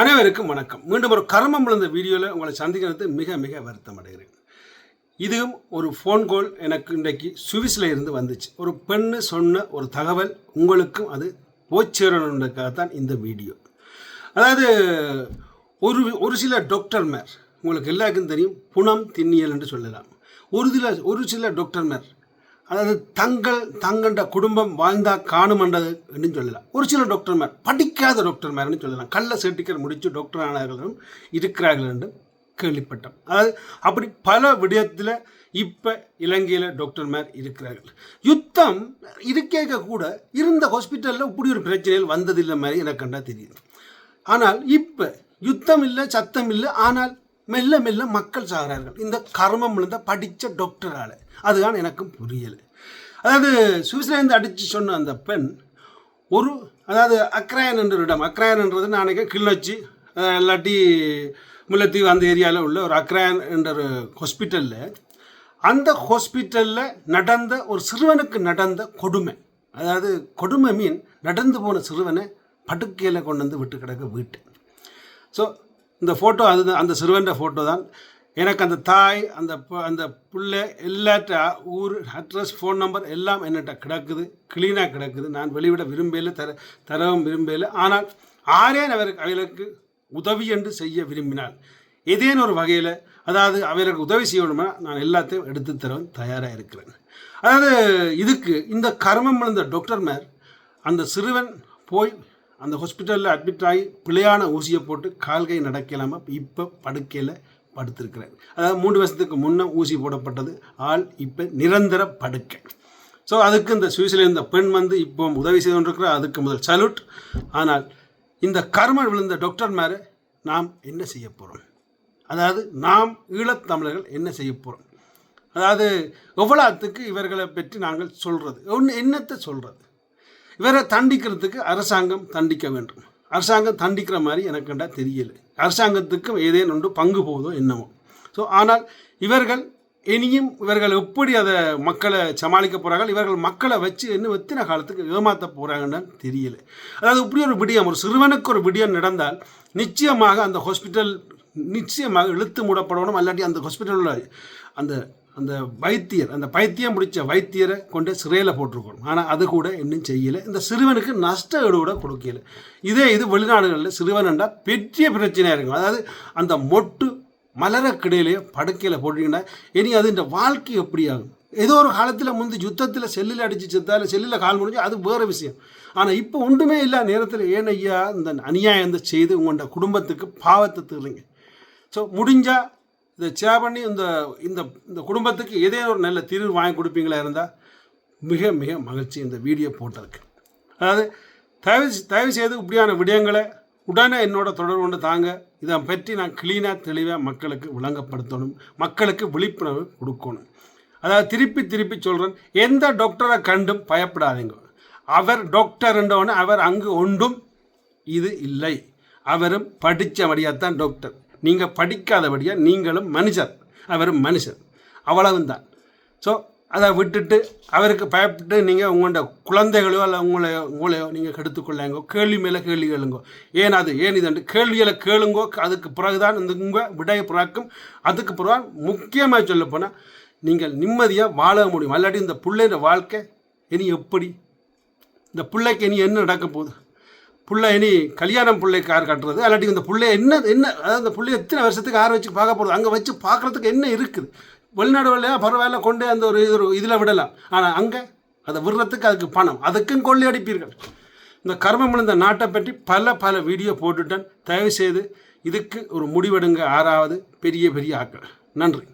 அனைவருக்கும் வணக்கம். மீண்டும் ஒரு கர்மம் விழுந்த வீடியோவில் உங்களை சந்திக்கிறது மிக மிக வருத்தம் அடைகிறேன் இதுவும் ஒரு ஃபோன் கால் எனக்கு இன்றைக்கு சுவிஸில் இருந்து வந்துச்சு. ஒரு பெண்ணு சொன்ன ஒரு தகவல் உங்களுக்கும் அது போச்சேரணுன்றக்காகத்தான் இந்த வீடியோ. அதாவது ஒரு ஒரு சில டாக்டர்மார் உங்களுக்கு எல்லாருக்கும் தெரியும் புனம் திண்ணியல் என்று சொல்லலாம். ஒரு சில ஒரு சில டாக்டர்மார் அதாவது தங்கள் தங்கண்ட குடும்பம் வாழ்ந்தா காணுமன்றது என்று சொல்லலாம். ஒரு சில டாக்டர்மார் படிக்காத டாக்டர்மார்னு சொல்லலாம். கள்ள சர்டிஃபிகேட் முடித்து டாக்டர் ஆனவர்களும் இருக்கிறார்கள் என்று கேள்விப்பட்டோம். அதாவது அப்படி பல விடயத்தில் இப்போ இலங்கையில் டாக்டர்மார் இருக்கிறார்கள். யுத்தம் இருக்கேக்க கூட இருந்த ஹாஸ்பிட்டலில் இப்படி ஒரு பிரச்சனைகள் வந்ததில்லை மாதிரி எனக்கு கண்டா தெரியுது. ஆனால் இப்போ யுத்தம் இல்லை சத்தம் இல்லை ஆனால் மெல்ல மெல்ல மக்கள் சாகிறார்கள். இந்த கர்மம் விழுந்த படித்த டாக்டரால் அதுதான் எனக்கும் புரியலை. அதாவது சுவிட்சர்லாந்து அடித்து சொன்ன அந்த பெண் ஒரு அதாவது அக்ராயன் என்ற இடம். அக்ராயன்ன்றது நாளைக்கு கிள்ளச்சி இல்லாட்டி முல்லைத்தீவு அந்த ஏரியாவில் உள்ள ஒரு அக்ராயன் என்ற ஒரு ஹாஸ்பிட்டலில் அந்த ஹாஸ்பிட்டலில் நடந்த ஒரு சிறுவனுக்கு நடந்த கொடுமை. அதாவது கொடுமை மீன் நடந்து போன சிறுவனை படுக்கையில் கொண்டு வந்து விட்டு கிடக்க வீட்டு. ஸோ இந்த ஃபோட்டோ அது அந்த சிறுவன்ற ஃபோட்டோ தான். எனக்கு அந்த தாய் அந்த அந்த பிள்ளை எல்லாட்ட ஊர் அட்ரஸ் ஃபோன் நம்பர் எல்லாம் என்னட்ட கிடக்குது க்ளீனாக கிடக்குது. நான் வெளிவிட விரும்பல தர தரவும் விரும்பல ஆனால் ஆரேன் அவருக்கு அவர்களுக்கு உதவி என்று செய்ய விரும்பினால் ஏதேனும் ஒரு வகையில் அதாவது அவர்களுக்கு உதவி செய்யணுமா நான் எல்லாத்தையும் எடுத்து தரவும் தயாராக இருக்கிறேன். அதாவது இதுக்கு இந்த கர்மம் விழுந்த டாக்டர்மார் அந்த சிறுவன் போய் அந்த ஹாஸ்பிட்டலில் அட்மிட் ஆகி பிழையான ஊசியை போட்டு கால்கை நடக்கலாமல் இப்போ படுக்கையில் படுத்திருக்கிறார். அதாவது மூன்று வருஷத்துக்கு முன்னே ஊசி போடப்பட்டது. ஆள் இப்போ நிரந்தர படுக்கை. ஸோ அதுக்கு இந்த சுவிஸில் இருந்த பெண் வந்து இப்போ உதவி செய்து கொண்டிருக்கிறார் அதுக்கு முதல் சல்யூட் ஆனால் இந்த கர்ம விழுந்த டாக்டர் மேலே நாம் என்ன செய்ய போகிறோம் அதாவது நாம் ஈழத்தமிழர்கள் என்ன செய்ய போகிறோம் அதாவது எவ்வளோத்துக்கு இவர்களை பற்றி நாங்கள் சொல்கிறது ஒன்று என்னத்தை சொல்கிறது இவரை தண்டிக்கிறதுக்கு அரசாங்கம் தண்டிக்க வேண்டும். அரசாங்கம் தண்டிக்கிற மாதிரி எனக்கு கண்டா தெரியலை. அரசாங்கத்துக்கும் ஏதேனும் ஒன்று பங்கு போதோ என்னமோ. ஸோ ஆனால் இவர்கள் இனியும் இவர்கள் எப்படி அதை மக்களை சமாளிக்க போகிறார்கள் இவர்கள் மக்களை வச்சு இன்னும் எத்தனை காலத்துக்கு ஏமாற்ற போகிறாங்கன்னு தெரியல. அதாவது இப்படி ஒரு விடியம் ஒரு சிறுவனுக்கு ஒரு விடியம் நடந்தால் நிச்சயமாக அந்த ஹாஸ்பிட்டல் நிச்சயமாக இழுத்து மூடப்படணும் அல்லாட்டி அந்த ஹாஸ்பிட்டலில் அந்த அந்த வைத்தியர் அந்த பைத்தியம் பிடிச்ச வைத்தியரை கொண்டு சிறையில் போட்டிருக்கணும். ஆனால் அது கூட இன்னும் செய்யலை. இந்த சிறுவனுக்கு நஷ்ட ஈடு கூட கொடுக்கல. இதே இது வெளிநாடுகளில் சிறுவன்டா பெரிய பிரச்சனையாக இருக்கும். அதாவது அந்த மொட்டு மலரக்கிடையிலேயே படுக்கையில் போட்டிங்கன்னா இனி அது இந்த வாழ்க்கை எப்படி ஆகும் ஏதோ ஒரு காலத்தில் முந்தி யுத்தத்தில் செல்லில் அடித்து செத்தாலும் செல்லில் கால் முடிஞ்சு அது வேறு விஷயம். ஆனால் இப்போ ஒன்றுமே இல்லை நேரத்தில் ஏன் ஐயா இந்த அநியாயம் செய்து உங்களோட குடும்பத்துக்கு பாவத்தை தருங்க ஸோ முடிஞ்சால் இதை சேர் பண்ணி இந்த இந்த இந்த குடும்பத்துக்கு ஏதேனும் ஒரு நல்ல தீர்வு வாங்கி கொடுப்பீங்களா இருந்தால் மிக மிக மகிழ்ச்சி இந்த வீடியோ போட்டதுக்கு. அதாவது தயவு தயவு செய்து இப்படியான விடயங்களை உடனே என்னோட தொடர்பு கொண்டு தாங்க. இதை பற்றி நான் கிளீனாக தெளிவாக மக்களுக்கு விளங்கப்படுத்தணும். மக்களுக்கு விழிப்புணர்வு கொடுக்கணும். அதாவது திருப்பி திருப்பி சொல்கிறேன் எந்த டாக்டரை கண்டும் பயப்படாதீங்க. அவர் டாக்டர் என்றவொடனே அவர் அங்கு ஒன்றும் இது இல்லை. அவரும் படித்த படித்தபடியாத்தான் டாக்டர் நீங்கள் படிக்காதபடியாக நீங்களும் மனுஷர். அவரும் மனுஷர். அவ்வளவுந்தான் ஸோ அதை விட்டுட்டு அவருக்கு பயப்பட்டு நீங்கள் உங்களோட குழந்தைகளையோ அல்ல உங்களை உங்களையோ நீங்கள் கெடுத்துக்கொள்ளாங்கோ கேள்வி மேலே கேள்வி கேளுங்கோ ஏன் அது? ஏன் இது கேள்வியில் கேளுங்கோ அதுக்கு பிறகுதான் இந்த உங்கள் விடய பிறக்கும். அதுக்கு பிறகு முக்கியமாக சொல்ல போனால் நீங்கள் நிம்மதியாக வாழ முடியும். அல்லாட்டி இந்த பிள்ளையோட வாழ்க்கை இனி எப்படி? இந்த பிள்ளைக்கு இனி என்ன நடக்க போகுது? பிள்ளை இனி கல்யாணம் பிள்ளைக்கு கார் கட்டுறது இல்லாட்டி இந்த பிள்ளை என்ன என்ன அதாவது இந்த பிள்ளை எத்தனை வருஷத்துக்கு ஆறு வச்சு பார்க்க போகிறது அங்கே வச்சு பார்க்குறதுக்கு என்ன இருக்குது? வெளிநாடு வழியாக பரவாயில்ல கொண்டு அந்த ஒரு இது ஒரு இதில் விடலாம். ஆனால் அங்கே அதை விடுறதுக்கு அதுக்கு பணம். அதுக்கும் கொள்ளையடிப்பீர்கள் இந்த கர்மம் இந்த நாட்டை பற்றி பல பல வீடியோ போட்டுட்டேன். தயவு செய்து இதுக்கு ஒரு முடிவெடுங்க. ஆறாவது பெரிய பெரிய ஆக்கள் நன்றி.